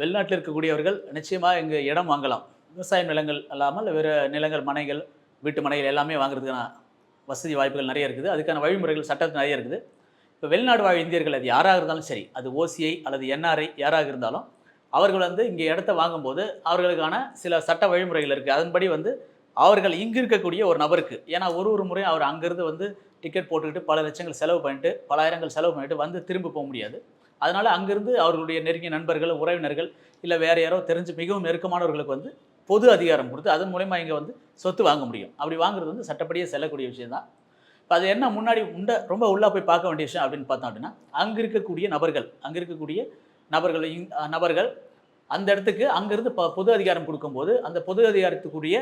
வெளிநாட்டில் இருக்கக்கூடியவர்கள் நிச்சயமாக இங்கே இடம் வாங்கலாம். விவசாய நிலங்கள் அல்லாமல் வேறு நிலங்கள் மனைகள் வீட்டு மனைகள் எல்லாமே வாங்குறதுக்கான வசதி வாய்ப்புகள் நிறைய இருக்குது. அதுக்கான வழிமுறைகள் சட்டத்தில் நிறைய இருக்குது. இப்போ வெளிநாடு வாழ் இந்தியர்கள் அது யாராக இருந்தாலும் சரி அது ஓசிஐ அல்லது என்ஆர்ஐ யாராக இருந்தாலும் அவர்கள் வந்து இங்கே இடத்த வாங்கும்போது அவர்களுக்கான சில சட்ட வழிமுறைகள் இருக்குது அதன்படி வந்து அவர்கள் இங்கு இருக்கக்கூடிய ஒரு நபருக்கு ஏன்னா ஒரு ஒரு முறை அவர் அங்கேருந்து வந்து டிக்கெட் போட்டுக்கிட்டு பல லட்சங்கள் செலவு பண்ணிட்டு பல ஆயிரங்கள் செலவு பண்ணிட்டு வந்து திரும்ப போக முடியாது. அதனால் அங்கேருந்து அவர்களுடைய நெருங்கிய நண்பர்கள் உறவினர்கள் இல்லை வேறு யாரோ தெரிஞ்சு மிகவும் நெருக்கமானவர்களுக்கு வந்து பொது அதிகாரம் கொடுத்து அதன் மூலயமா இங்கே வந்து சொத்து வாங்க முடியும். அப்படி வாங்குறது வந்து சட்டப்படியே செல்லக்கூடிய விஷயம் தான். இப்போ அது என்ன முன்னாடி உண்ட ரொம்ப உள்ளே போய் பார்க்க வேண்டிய விஷயம் அப்படின்னு பார்த்தோம் அப்படின்னா அங்கே இருக்கக்கூடிய நபர்கள் அங்கே இருக்கக்கூடிய நபர்கள் இங் நபர்கள் அந்த இடத்துக்கு அங்கேருந்து ப பொது அதிகாரம் கொடுக்கும்போது அந்த பொது அதிகாரத்துக்குரிய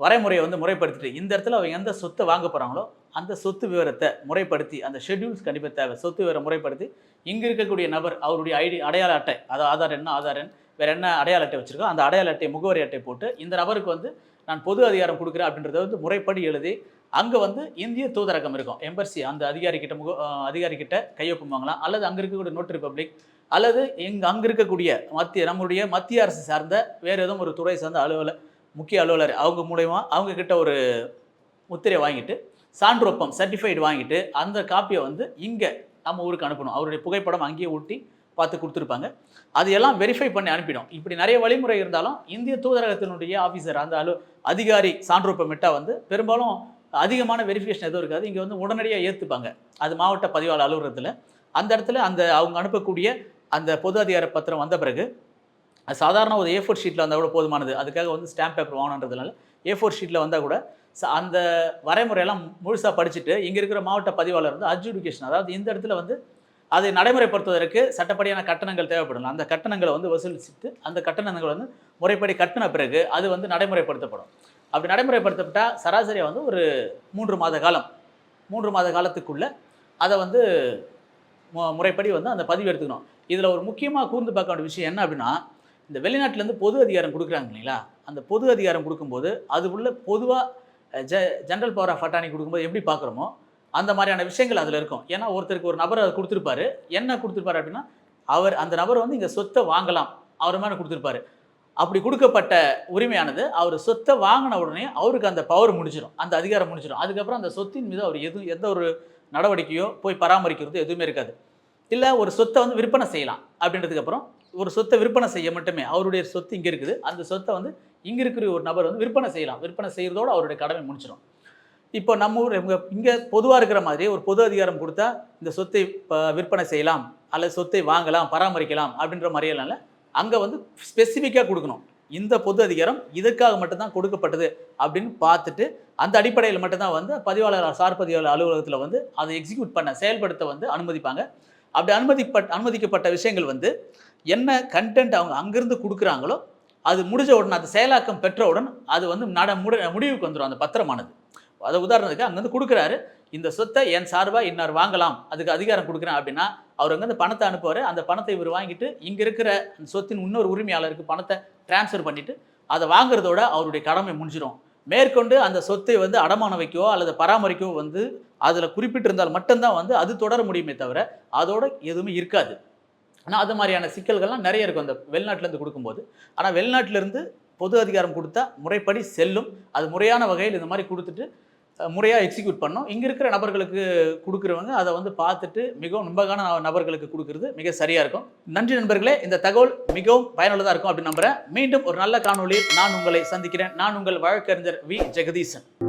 வரைமுறையை வந்து முறைப்படுத்திட்டு இந்த இடத்துல அவங்க எந்த சொத்தை வாங்க போகிறாங்களோ அந்த சொத்து விவரத்தை முறைப்படுத்தி அந்த ஷெட்யூல்ஸ் கண்டிப்பாக தேவை. சொத்து விவரம் முறைப்படுத்தி இங்கே இருக்கக்கூடிய நபர் அவருடைய ஐடி அடையாள அட்டை அதாவது ஆதார் என்ன ஆதார் எண் வேறு என்ன அடையாள அட்டை வச்சுருக்கோ அந்த அடையாள அட்டை முகவரி அட்டை போட்டு இந்த நபருக்கு வந்து நான் பொது அதிகாரம் கொடுக்குறேன் அப்படின்றத வந்து முறைப்படி எழுதி அங்கே வந்து இந்திய தூதரகம் இருக்கும். எம்பர்சி அந்த அதிகாரிக்கிட்ட முக அதிகாரிக்கிட்ட கையொப்பம் வாங்கலாம் அல்லது அங்கே இருக்கக்கூடிய நோட் ரிப்பப்ளிக் அல்லது இங்கே அங்கே இருக்கக்கூடிய மத்திய நம்முடைய மத்திய அரசு சார்ந்த வேறு ஏதோ ஒரு துறை சார்ந்த அலுவலர் முக்கிய அலுவலர் அவங்க மூலயமா அவங்க கிட்ட ஒரு முத்திரையை வாங்கிட்டு சான்றொப்பம் சர்டிஃபைடு வாங்கிட்டு அந்த காப்பியை வந்து இங்கே நம்ம ஊருக்கு அனுப்பணும். அவருடைய புகைப்படம் அங்கேயே ஊட்டி பார்த்து கொடுத்துருப்பாங்க. அது எல்லாம் வெரிஃபை பண்ணி அனுப்பிடும். இப்படி நிறைய வழிமுறை இருந்தாலும் இந்திய தூதரகத்தினுடைய ஆஃபீஸர் அந்த அலு அதிகாரி சான்றொப்பமிட்டா வந்து பெரும்பாலும் அதிகமான வெரிஃபிகேஷன் எதுவும் இருக்காது. இங்கே வந்து உடனடியாக ஏற்றுப்பாங்க அது மாவட்ட பதிவாளர் அலுவலகத்தில். அந்த இடத்துல அந்த அவங்க அனுப்பக்கூடிய அந்த பொது அதிகார பத்திரம் வந்த பிறகு அது சாதாரண ஒரு ஏ ஃபோர் ஷீட்டில் வந்தால் கூட போதுமானது. அதுக்காக வந்து ஸ்டாம்ப் பேப்பர் வாங்கணுன்றதுனால ஏ ஃபோர் ஷீட்டில் வந்தால் கூட ச- அந்த வரைமுறையெல்லாம் முழுசாக படிச்சுட்டு இங்கே இருக்கிற மாவட்ட பதிவாளர் வந்து அட்ஜுடிகேஷன் அதாவது இந்த இடத்துல வந்து அதை நடைமுறைப்படுத்துவதற்கு சட்டப்படியான கட்டணங்கள் தேவைப்படும் அந்த கட்டணங்களை வந்து வசூலிச்சுட்டு அந்த கட்டணங்கள் வந்து முறைப்படி கட்டின பிறகு அது வந்து நடைமுறைப்படுத்தப்படும். அப்படி நடைமுறைப்படுத்தப்பட்டால் சராசரியாக வந்து ஒரு மூன்று மாத காலம். மூன்று மாத காலத்துக்குள்ளே அதை வந்து முறைப்படி வந்து அந்த பதிவு எடுத்துக்கணும். இதில் ஒரு முக்கியமாக கூர்ந்து பார்க்க வேண்டிய விஷயம் என்ன அப்படின்னா இந்த வெளிநாட்டிலேருந்து பொது அதிகாரம் கொடுக்குறாங்க இல்லைங்களா? அந்த பொது அதிகாரம் கொடுக்கும்போது அது உள்ள பொதுவாக ஜ ஜென்ரல் பவர் ஆஃப் அட்டானி கொடுக்கும்போது எப்படி பார்க்குறோமோ அந்த மாதிரியான விஷயங்கள் அதில் இருக்கும். ஏன்னா ஒருத்தருக்கு ஒரு நபர் அதை கொடுத்துருப்பாரு. என்ன கொடுத்துருப்பாரு அப்படின்னா அவர் அந்த நபர் வந்து இங்கே சொத்தை வாங்கலாம். அவர் மேலே கொடுத்துருப்பாரு. அப்படி கொடுக்கப்பட்ட உரிமையானது அவர் சொத்தை வாங்கின உடனே அவருக்கு அந்த பவர் முடிஞ்சிடும் அந்த அதிகாரம் முடிஞ்சிடும் அதுக்கப்புறம் அந்த சொத்தின் மீது அவர் எதுவும் எந்த ஒரு நடவடிக்கையோ போய் பராமரிக்கிறது எதுவுமே இருக்காது. இல்லை ஒரு சொத்தை வந்து விற்பனை செய்யலாம் அப்படின்றதுக்கப்புறம் ஒரு சொத்தை விற்பனை செய்ய மட்டுமே அவருடைய சொத்து இங்கே இருக்குது. அந்த சொத்தை வந்து இங்கே இருக்கிற ஒரு நபர் வந்து விற்பனை செய்யலாம். விற்பனை செய்கிறதோடு அவருடைய கடமை முடிச்சிடும் இப்போ நம்ம ஊர் இங்கே பொதுவாக இருக்கிற மாதிரி ஒரு பொது அதிகாரம் கொடுத்தா இந்த சொத்தை விற்பனை செய்யலாம் அல்லது சொத்தை வாங்கலாம் பராமரிக்கலாம் அப்படின்ற மாதிரியெல்லாம் அங்கே வந்து ஸ்பெசிஃபிக்காக கொடுக்கணும். இந்த பொது அதிகாரம் இதற்காக மட்டும்தான் கொடுக்கப்பட்டது அப்படின்னு பார்த்துட்டு அந்த அடிப்படையில் மட்டும்தான் வந்து பதிவாளர் சார் பதிவாளர் அலுவலகத்தில் வந்து அதை எக்ஸிக்யூட் பண்ண செயல்படுத்த வந்து அனுமதிப்பாங்க. அப்படி அனுமதிப்பட் அனுமதிக்கப்பட்ட விஷயங்கள் வந்து என்ன கண்டென்ட் அவங்க அங்கேருந்து கொடுக்குறாங்களோ அது முடிஞ்ச உடனே அந்த செயலாக்கம் பெற்றவுடன் அது வந்து நட முடி முடிவுக்கு வந்துடும் அந்த பத்திரமானது. அதை உதாரணத்துக்கு அங்கேருந்து கொடுக்குறாரு. இந்த சொத்தை என் சார்பாக இன்னார் வாங்கலாம். அதுக்கு அதிகாரம் கொடுக்குறேன் அப்படின்னா அவர் அங்கேருந்து பணத்தை அனுப்புவார். அந்த பணத்தை இவர் வாங்கிட்டு இங்கே இருக்கிற அந்த சொத்தின் இன்னொரு உரிமையாளருக்கு பணத்தை டிரான்ஸ்ஃபர் பண்ணிவிட்டு அதை வாங்குறதோட அவருடைய கடமை முடிஞ்சிடும் மேற்கொண்டு அந்த சொத்தை வந்து அடமான வைக்கவோ அல்லது பராமரிக்கவோ வந்து அதில் குறிப்பிட்டிருந்தால் மட்டும்தான் வந்து அது தொடர முடியுமே தவிர அதோட எதுவுமே இருக்காது. ஆனால் அது மாதிரியான சிக்கல்கள்லாம் நிறைய இருக்கும். அந்த வெளிநாட்டிலேருந்து கொடுக்கும்போது. ஆனால் வெளிநாட்டிலேருந்து பொது அதிகாரம் கொடுத்தா முறைப்படி செல்லும். அது முறையான வகையில் இந்த மாதிரி கொடுத்துட்டு முறையாக எக்ஸிக்யூட் பண்ணோம். இங்கே இருக்கிற நபர்களுக்கு கொடுக்குறவங்க அதை வந்து பார்த்துட்டு மிகவும் நம்பகான நபர்களுக்கு கொடுக்குறது மிக சரியாக இருக்கும். நன்றி நண்பர்களே இந்த தகவல் மிகவும் பயனுள்ளதாக இருக்கும் அப்படின்னு நம்புகிறேன் மீண்டும் ஒரு நல்ல காணொலியில் நான் உங்களை சந்திக்கிறேன். நான் உங்கள் வழக்கறிஞர் வி. ஜெகதீசன்.